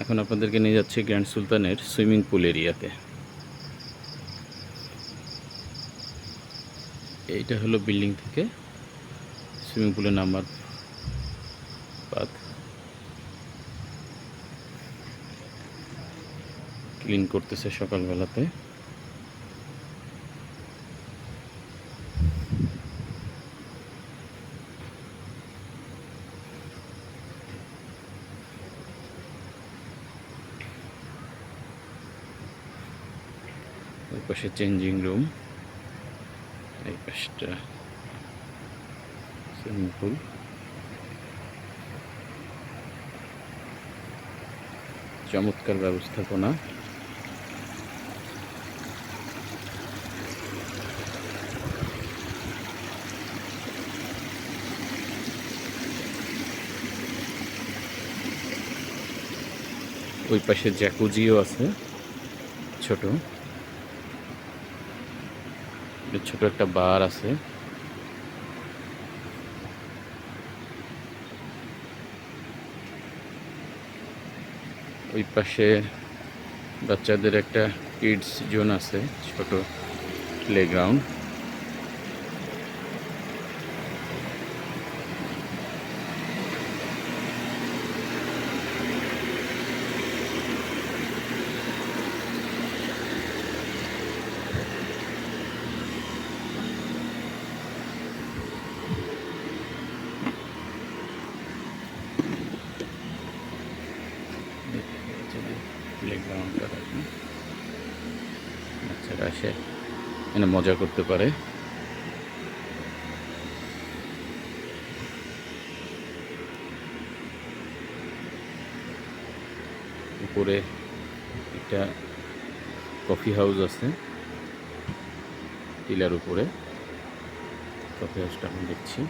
এখন আপনাদেরকে নিয়ে যাচ্ছি গ্র্যান্ড সুলতানের সুইমিং পুল এরিয়াতে। এইটা হলো বিল্ডিং থেকে সুইমিং পুলে নামার পাত ক্লিন করতেছে সকালবেলাতে। ওই পাশে চেঞ্জিং রুম এই পাশটা সুইমিং পুল চমৎকার ব্যবস্থাপনা। ওই পাশে জ্যাকুজিও আছে, ছোট। ছোট একটা বার আছে। ওই পাশে বাচ্চাদের একটা কিডস জোন আছে ছোট প্লেগ্রাউন্ড প্লেগ্রাউন্ডটা দেখুন বাচ্চারা এসে এখানে মজা করতে পারে। উপরে একটা কফি হাউস আছে, টিলার উপরে। কফি হাউসটা আমি দেখছি।